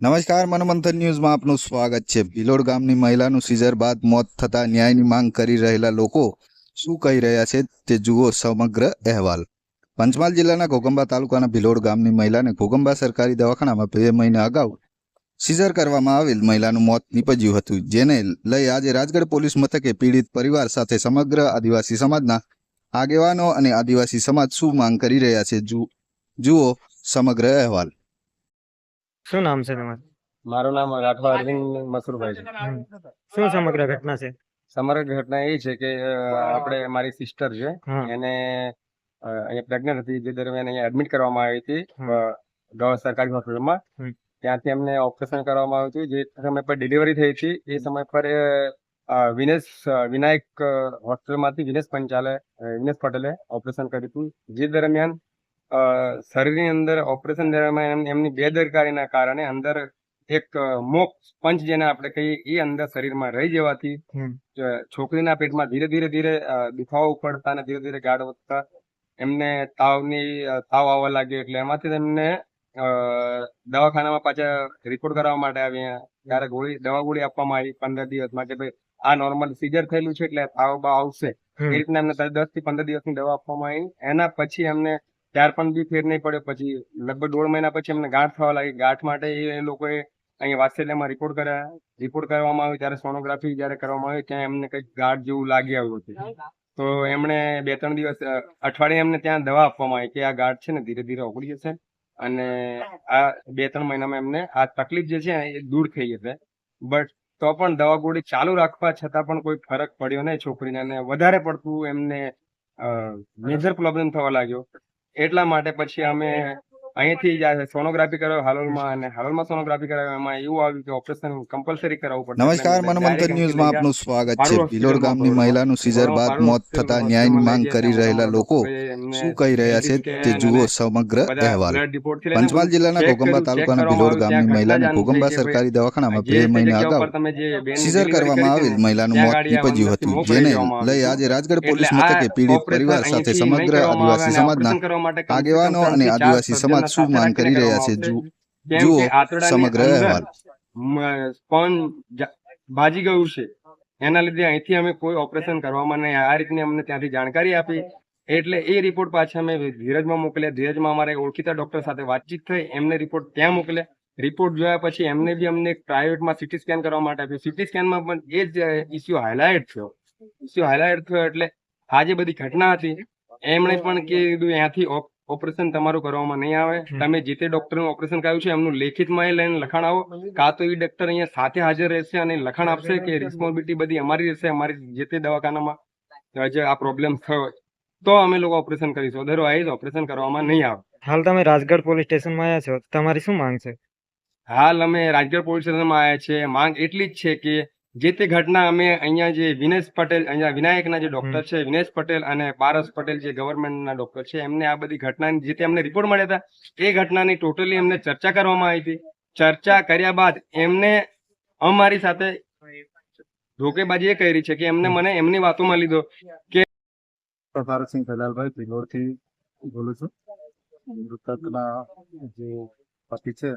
નમસ્કાર, મનમંથન ન્યૂઝમાં આપનું સ્વાગત છે. ભિલોડ ગામની મહિલાનું સીઝર બાદ મોત થતા ન્યાયની માંગ કરી રહેલા લોકો શું કહી રહ્યા છે તે જુઓ સમગ્ર અહેવાલ. પંચમહાલ જિલ્લાના ઘોગંબા તાલુકાના ભિલોડ ગામની મહિલાને ઘોગંબા સરકારી દવાખાનામાં બે મહિના અગાઉ સીઝર કરવામાં આવેલ મહિલાનું મોત નીપજ્યું હતું, જેને લઈ આજે રાજગઢ પોલીસ મથકે પીડિત પરિવાર સાથે સમગ્ર આદિવાસી સમાજના આગેવાનો અને આદિવાસી સમાજ શું માંગ કરી રહ્યા છે જુઓ સમગ્ર અહેવાલ. શું નામ છે તમારું? મારું નામ રાઠવા અરવિંદ મસરૂભાઈ છે. શું સમગ્ર ઘટના છે? સમગ્ર ઘટના એ છે કે આપણે મારી સિસ્ટર છે એને અહીંયા પ્રેગ્નન્ટ હતી જે દરમિયાન અહીંયા એડમિટ કરવામાં આવી હતી સરકારી હોસ્પિટલમાં. ત્યાંથી એમને ઓપરેશન કરવામાં આવ્યું હતું જે સમય પર ડિલિવરી થઈ હતી. એ સમય પર વિનેશ વિનાયક હોસ્પિટલમાંથી વિનેશ પંચાલે વિનેશ પટેલે ઓપરેશન કર્યું હતું. જે દરમિયાન શરીરની અંદર ઓપરેશન દરમિયાન એમની બેદરકારીના કારણે અંદર એક મોક્ષ મોક પંચ જેને આપણે કહીએ એ અંદર શરીરમાં રહી જવાથી છોકરીના પેટમાં ધીરે ધીરે ધીરે દુખાવો પડતા અને ધીરે ધીરે ગાઢ વધતા એમને તાવની તાવ આવવા લાગ્યો એટલે એમાંથી તેમને અ, દવાખાનામાં પાછા રિપોર્ટ કરવા માટે આવ્યા. ત્યારે ગોળી દવા ગોળી આપવામાં આવી પંદર દિવસમાં કે ભાઈ આ નોર્મલ સીઝર થયેલું છે એટલે તાવ બાવ આવશે. એ રીતના એમને દસથી પંદર દિવસની દવા આપવામાં આવી. એના પછી એમને ત્યાર પણ બી ફેર નહીં પડ્યો. પછી લગભગ દોઢ મહિના પછી એમને ગાંઠ થવા લાગી. ગાંઠ માટે એ લોકોએ અહીંયા વાત્સલ્યમાં રિપોર્ટ કર્યા. રિપોર્ટ કરવામાં આવ્યો ત્યારે સોનોગ્રાફી જ્યારે કરવામાં આવી ત્યાં એમને કંઈક ગાંઠ જેવું લાગી આવ્યું હતું. તો એમણે બે ત્રણ દિવસ અઠવાડિયે એમને ત્યાં દવા આપવામાં આવી કે આ ગાંઠ છે ને ધીરે ધીરે ઓગળી જશે. અને આ બે ત્રણ મહિનામાં એમને આ તકલીફ જે છે એ દૂર થઈ જશે. બટ તો પણ દવા ગોળી ચાલુ રાખવા છતાં પણ કોઈ ફરક પડ્યો નહીં છોકરીને. અને વધારે પડતું એમને મેજર પ્રોબ્લેમ થવા લાગ્યો. એટલા માટે પછી અમે અહીંથી જ સોનોગ્રાફી કરાવ્યો હાલોલમાં અને હાલોલમાં સોનોગ્રાફી કરાવ્યો એમાં એવું આવ્યું કે ઓપરેશન કમ્પલસરી કરાવવું પડે નમસ્કાર મનમંથન ન્યૂઝમાં આપનું સ્વાગત છે. ભિલોર ગામની મહિલાનું સીઝર બાદ મોત થતા ન્યાયની માંગ કરી રહેલા લોકો શું કહી રહ્યા છે તે જુઓ સમગ્ર અહેવાલ. પંચમહાલ જિલ્લાના ઘોગંબા તાલુકાના ભિલોર ગામની મહિલાને ઘોગંબા સરકારી દવાખાનામાં બે મહિના અગાઉ સીઝર કરવામાં આવેલ મહિલાનું મોત નીપજ્યું હતું જેને લઈ આજે રાજગઢ પોલીસ મથકે પીડિત પરિવાર સાથે સમગ્ર આદિવાસી સમાજના આગેવાનો અને આદિવાસી સમાજ શું સાથે કરી રહ્યા છે. જુઓ સમગ્ર અહેવાલ. સ્પોન્જ ભાજી ગયું છે. એના લીધે અહીંથી અમે કોઈ ઓપરેશન કરવામાં નહીં. આ રીતની અમને ત્યાંથી જાણકારી આપી. એટલે એ રિપોર્ટ પાછા અમે ધીરજમાં મોકલ્યા. ધીરજમાં અમારે ઓળખીતા ડોક્ટર સાથે વાતચીત થઈ. એમને રિપોર્ટ ત્યાં મોકલ્યા. રિપોર્ટ જોયા પછી એમને બી અમને પ્રાઇવેટમાં સીટી સ્કેન કરવા માટે આપ્યું. સીટી સ્કેનમાં પણ એ જ ઇસ્યુ હાઇલાઇટ થયો. ઇસ્યુ હાઇલાઇટ થયો એટલે આ જે બધી ઘટના હતી. એમણે પણ કીધું અહીંયાથી ઓપરેશન તમારું કરવામાં નહીં આવે. તમે જે તે ડોક્ટરનું ઓપરેશન કર્યું છે એમનું લેખિતમાં એ લઈને લખાણ આવો. કાં તો એ ડોક્ટર અહીંયા સાથે હાજર રહેશે અને લખાણ આપશે કે રિસ્પોન્સિબિલિટી બધી અમારી રહેશે અમારી જે તે દવાખાનામાં. જે આ પ્રોબ્લેમ થયો હોય, તો અમે લોકો ઓપરેશન કરીશું. અધરવાઇઝ ઓપરેશન કરવામાં નહીં આવે. હાલ તમે રાજગઢ પોલીસ સ્ટેશનમાં આવ્યા છો. તમારી શું માંગ છે? હાલ અમે રાજગઢ પોલીસ સ્ટેશનમાં આવ્યા છે માંગ એટલી જ છે કે જે તે ઘટના અમે અહીંયા જે વિનેશ પટેલ અહીંયા વિનાયકના જે ડોક્ટર છે વિનેશ પટેલ અને પારસ પટેલ જે ગવર્મેન્ટના ડોક્ટર છે એમને આ બધી ઘટનાની જે તે અમને રિપોર્ટ મળ્યા હતા એ ઘટનાની ટોટલી એમને ચર્ચા કરવામાં આવી હતી. ચર્ચા કર્યા બાદ એમને અમારી સાથે ધોકેબાજી એ કરી છે કે એમને મને એમની વાતોમાં લીધો પ્રભારસિંહ કલાલભાઈ ભિલોરથી બોલું છું. મૃતકના જે પતિ છે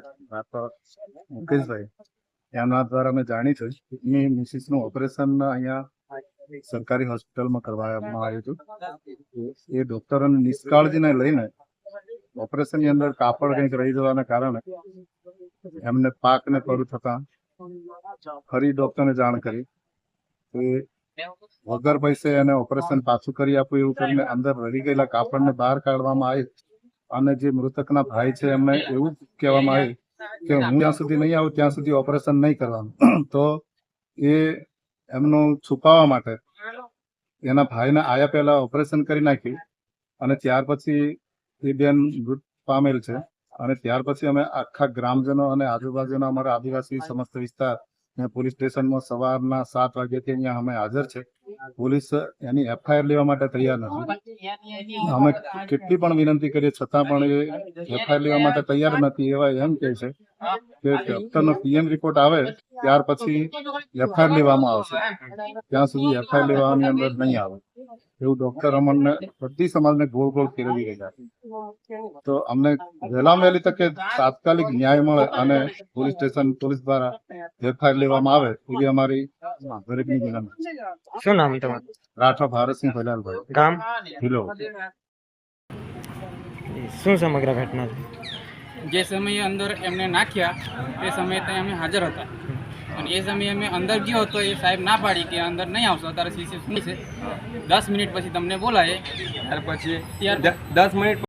મુકેશભાઈ એમના દ્વારા મેં જાણી એ મિસિસનું ઓપરેશન અહીંયા સરકારી હોસ્પિટલમાં કરવામાં આવ્યું હતું. એ ડોક્ટરોની નિષ્કાળજીને લઈને ઓપરેશનની અંદર કાપડ કંઈક રહી જવાના કારણે એમને પાકને પડું થતા ફરી ડોક્ટરને જાણ કરી એ વગર પૈસે એને ઓપરેશન પાછું કરી આપવું એવું કરીને અંદર રડી ગયેલા કાપડને બહાર કાઢવામાં આવી અને જે મૃતકના ભાઈ છે એમને એવું કહેવામાં આવ્યું કે હું જ્યાં સુધી નહીં આવું ત્યાં સુધી ઓપરેશન નહીં કરવાનું. તો એ એમનું છુપાવવા માટે એના ભાઈને આયા પહેલા ઓપરેશન કરી નાખ્યું અને ત્યાર પછી એ બેન મૃત પામેલ છે. અને ત્યાર પછી અમે આખા ગ્રામજનો અને આજુબાજુના અમારા આદિવાસી સમસ્ત વિસ્તાર પોલીસ સ્ટેશનમાં સવારના સાત વાગ્યાથી અહીંયા અમે હાજર છે. પોલીસ એની એફઆઈઆર લેવા માટે તૈયાર નથી. અમે કેટલી પણ વિનંતી કરીએ છતાં પણ એ એફઆઈઆર લેવા માટે તૈયાર નથી એવા એમ કહે છે કે ડોક્ટરનો પીએમ રિપોર્ટ આવે ત્યાર પછી એફઆઈઆર લેવામાં આવશે. ત્યાં સુધી એફઆઈઆર લેવાની અંદર નહીં આવે. એવું ડોક્ટર અમને બધી સમાજને ગોળ ગોળ ફેરવી રહ્યા તો અમને વહેલા વહેલી તકે તાત્કાલિક ન્યાય મળે અને પોલીસ સ્ટેશન પોલીસ દ્વારા એફઆઈઆર લેવામાં આવે એવી અમારી ગરીબની વિનંતી. શું નામ તમારું? રાઠવા ભારતસિંહ ભલાલભાઈ. ગામ? ભીલો. શું સમગ્ર ઘટના છે? જે સમયે અંદર એમને નાખ્યા તે સમયે ત્યાં અમે હાજર હતા. અને એ સમયે અમે અંદર ગયો હતો એ સાહેબ ના પાડી કે અંદર નહીં આવશો અત્યારે સીસી શું છે. દસ મિનિટ પછી તમને બોલાય ત્યાર પછી ત્યાર દસ મિનિટ